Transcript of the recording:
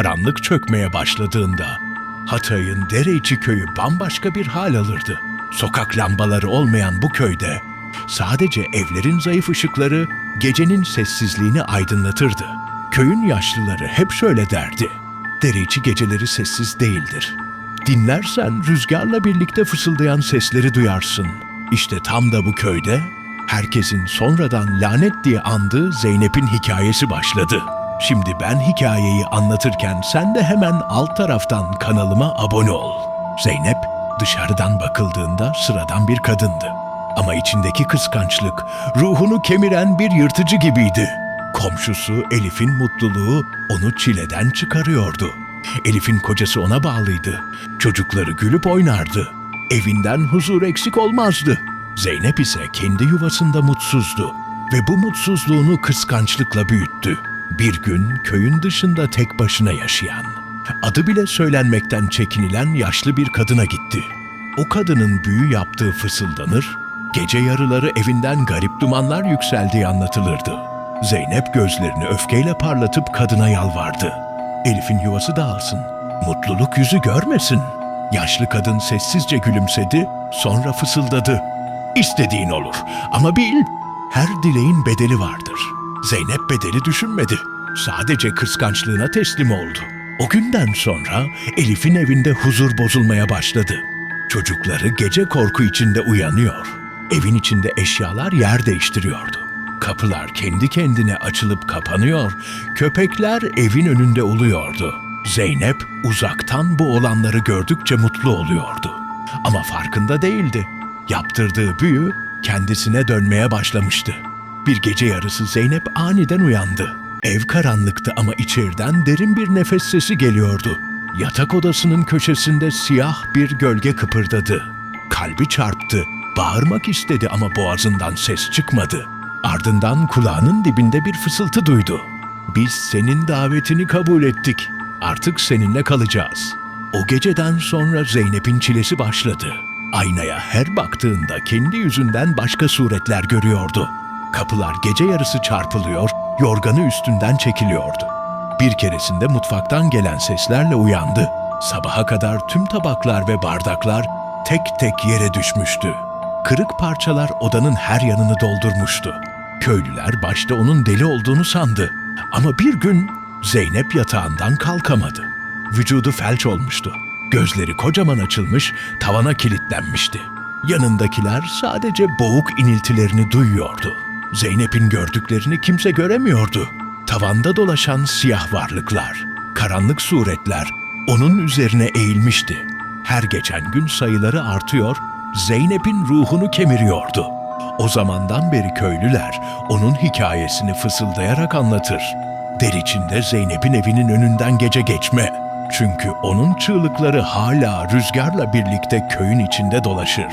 karanlık çökmeye başladığında Hatay'ın Dereiçi köyü bambaşka bir hal alırdı. Sokak lambaları olmayan bu köyde sadece evlerin zayıf ışıkları gecenin sessizliğini aydınlatırdı. Köyün yaşlıları hep şöyle derdi. Dereiçi geceleri sessiz değildir. Dinlersen rüzgarla birlikte fısıldayan sesleri duyarsın. İşte tam da bu köyde herkesin sonradan lanet diye andığı Zeynep'in hikayesi başladı. Şimdi ben hikayeyi anlatırken sen de hemen alt taraftan kanalıma abone ol. Zeynep dışarıdan bakıldığında sıradan bir kadındı. Ama içindeki kıskançlık ruhunu kemiren bir yırtıcı gibiydi. Komşusu Elif'in mutluluğu onu çileden çıkarıyordu. Elif'in kocası ona bağlıydı. Çocukları gülüp oynardı. Evinden huzur eksik olmazdı. Zeynep ise kendi yuvasında mutsuzdu ve bu mutsuzluğunu kıskançlıkla büyüttü. Bir gün köyün dışında tek başına yaşayan, adı bile söylenmekten çekinilen yaşlı bir kadına gitti. O kadının büyü yaptığı fısıldanır, gece yarıları evinden garip dumanlar yükseldiği anlatılırdı. Zeynep gözlerini öfkeyle parlatıp kadına yalvardı. Elif'in yuvası dağılsın, mutluluk yüzü görmesin. Yaşlı kadın sessizce gülümsedi, sonra fısıldadı. İstediğin olur ama bil, her dileğin bedeli vardır. Zeynep bedeli düşünmedi. Sadece kıskançlığına teslim oldu. O günden sonra Elif'in evinde huzur bozulmaya başladı. Çocukları gece korku içinde uyanıyor. Evin içinde eşyalar yer değiştiriyordu. Kapılar kendi kendine açılıp kapanıyor, köpekler evin önünde uluyordu. Zeynep uzaktan bu olanları gördükçe mutlu oluyordu. Ama farkında değildi. Yaptırdığı büyü kendisine dönmeye başlamıştı. Bir gece yarısı Zeynep aniden uyandı. Ev karanlıktı ama içeriden derin bir nefes sesi geliyordu. Yatak odasının köşesinde siyah bir gölge kıpırdadı. Kalbi çarptı, bağırmak istedi ama boğazından ses çıkmadı. Ardından kulağının dibinde bir fısıltı duydu. Biz senin davetini kabul ettik. Artık seninle kalacağız. O geceden sonra Zeynep'in çilesi başladı. Aynaya her baktığında kendi yüzünden başka suretler görüyordu. Kapılar gece yarısı çarpılıyor, yorganı üstünden çekiliyordu. Bir keresinde mutfaktan gelen seslerle uyandı. Sabaha kadar tüm tabaklar ve bardaklar tek tek yere düşmüştü. Kırık parçalar odanın her yanını doldurmuştu. Köylüler başta onun deli olduğunu sandı. Ama bir gün Zeynep yatağından kalkamadı. Vücudu felç olmuştu. Gözleri kocaman açılmış, tavana kilitlenmişti. Yanındakiler sadece boğuk iniltilerini duyuyordu. Zeynep'in gördüklerini kimse göremiyordu. Tavanda dolaşan siyah varlıklar, karanlık suretler onun üzerine eğilmişti. Her geçen gün sayıları artıyor, Zeynep'in ruhunu kemiriyordu. O zamandan beri köylüler onun hikayesini fısıldayarak anlatır. Der içinde Zeynep'in evinin önünden gece geçme. Çünkü onun çığlıkları hala rüzgarla birlikte köyün içinde dolaşır.